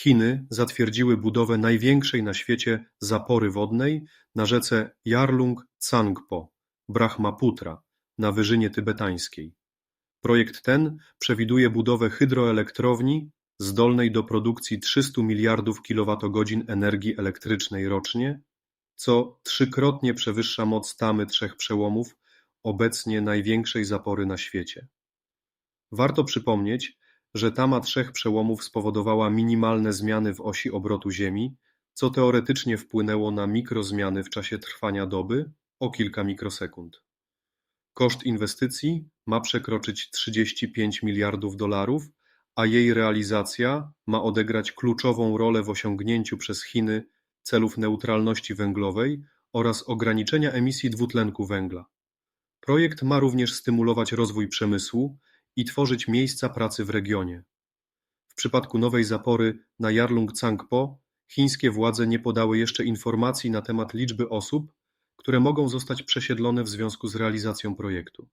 Chiny zatwierdziły budowę największej na świecie zapory wodnej na rzece Yarlung Tsangpo (Brahmaputra) na Wyżynie Tybetańskiej. Projekt ten przewiduje budowę hydroelektrowni zdolnej do produkcji trzystu miliardów kilowatogodzin energii elektrycznej rocznie, co trzykrotnie przewyższa moc Tamy Trzech Przełomów, obecnie największej zapory na świecie. Warto przypomnieć, że Tama Trzech Przełomów spowodowała minimalne zmiany w osi obrotu Ziemi, co teoretycznie wpłynęło na mikrozmiany w czasie trwania doby o kilka mikrosekund. Koszt inwestycji ma przekroczyć trzydzieści pięć miliardów dolarów, a jej realizacja ma odegrać kluczową rolę w osiągnięciu przez Chiny celów neutralności węglowej oraz ograniczenia emisji dwutlenku węgla. Projekt ma również stymulować rozwój przemysłu i tworzyć miejsca pracy w regionie. W przypadku nowej zapory na Yarlung Tsangpo chińskie władze nie podały jeszcze informacji na temat liczby osób, które mogą zostać przesiedlone w związku z realizacją projektu.